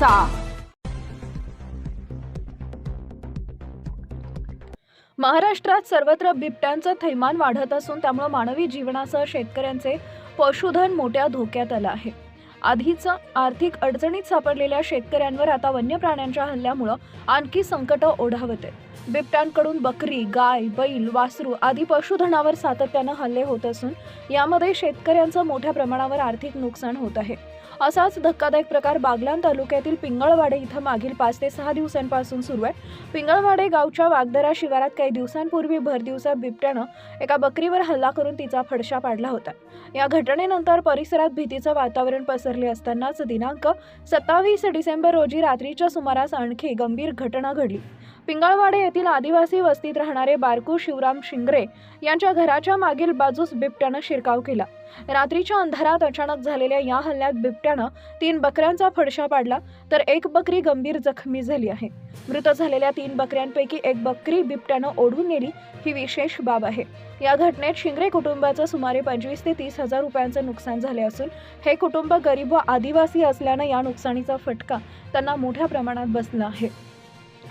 घ्यायचा महाराष्ट्रात सर्वत्र बिबट्यांचं थैमान वाढत असून त्यामुळे मानवी जीवनासह शेतकऱ्यांचे पशुधन मोठ्या धोक्यात आलं आहे. आधीच आर्थिक अडचणीत सापडलेल्या शेतकऱ्यांवर आता वन्य प्राण्यांच्या हल्ल्यामुळं आणखी संकट ओढावत आहे बिबट्यांकडून बकरी गाय बैल वासरू आदी पशुधनावर सातत्यानं हल्ले होत असून यामध्ये शेतकऱ्यांचं मोठ्या प्रमाणावर आर्थिक नुकसान होत आहे. असाच धक्कादायक प्रकार बागलान तालुक्यातील पिंगळवाडे इथं मागील पाच ते सहा दिवसांपासून सुरू आहे. पिंगळवाडे गावच्या वागदरा शिवारात काही दिवसांपूर्वी भरदिवसा बिबट्यानं एका बकरीवर हल्ला करून तिचा फडशा पाडला होता. या घटनेनंतर परिसरात भीतीचं वातावरण पसर पसरले असतानाच दिनांक सत्तावीस डिसेंबर रोजी रात्रीच्या सुमारास आणखी गंभीर घटना घडली. पिंगळवाडे येथील आदिवासी वस्तीत राहणारे बारकू शिवराम शिंगरे यांच्या घराच्या मागील बाजूस बिबट्यानं शिरकाव केला. रात्रीच्या अंधारात अचानक झालेल्या या हल्ल्यात बिबट्यानं तीन बकऱ्यांचा फडशा पाडला तर एक बकरी गंभीर जखमी झाली आहे. मृत झालेल्या तीन बकऱ्यांपैकी एक बकरी बिबट्यानं ओढून नेली ही विशेष बाब आहे. या घटनेत शिंगरे कुटुंबाचं सुमारे पंचवीस ते तीस हजार रुपयांचं नुकसान झाले असून हे कुटुंब गरीब व आदिवासी असल्यानं या नुकसानीचा फटका त्यांना मोठ्या प्रमाणात बसला आहे.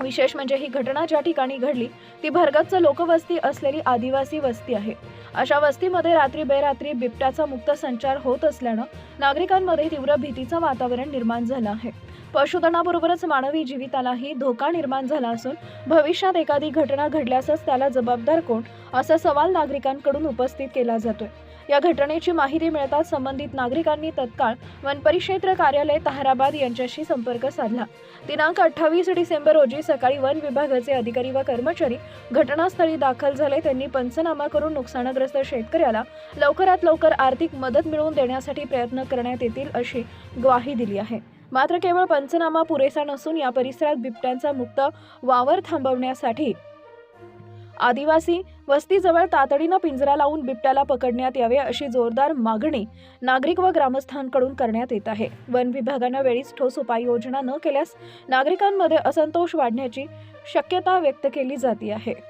विशेष म्हणजे ही घटना ज्या ठिकाणी घडली ती भरगच्च लोकवस्ती असलेली आदिवासी वस्ती आहे. अशा वस्तीमध्ये रात्री बेरात्री बिबट्याचा मुक्त संचार होत असल्यानं नागरिकांमध्ये तीव्र भीतीचं वातावरण निर्माण झालं आहे. पशुधनाबरोबरच मानवी जीवितालाही धोका निर्माण झाला असून भविष्यात एखादी घटना घडल्यासच त्याला जबाबदार कोण असा सवाल नागरिकांकडून उपस्थित केला जातोय. या घटनेची माहिती मिळताच संबंधित नागरिकांनी तत्काळ वनपरिक्षेत्र कार्यालय ताहराबाद यांच्याशी संपर्क साधला. दिनांक अठ्ठावीस डिसेंबर रोजी सकाळी वन विभागाचे अधिकारी व कर्मचारी घटनास्थळी दाखल झाले. त्यांनी पंचनामा करून नुकसानग्रस्त शेतकऱ्याला लवकरात लवकर आर्थिक मदत मिळवून देण्यासाठी प्रयत्न करण्यात येतील अशी ग्वाही दिली आहे. मात्र केवळ पंचनामा पुरेसा नसून या परिसरात बिबट्यांचा मुक्त वावर थांबवण्यासाठी आदिवासी वस्तीजवळ तातडीनं पिंजरा लावून बिबट्याला पकडण्यात यावे अशी जोरदार मागणी नागरिक व ग्रामस्थांकडून करण्यात येत आहे. वन विभागानं वेळीच ठोस उपाययोजना न केल्यास नागरिकांमध्ये असंतोष वाढण्याची शक्यता व्यक्त केली जाते आहे.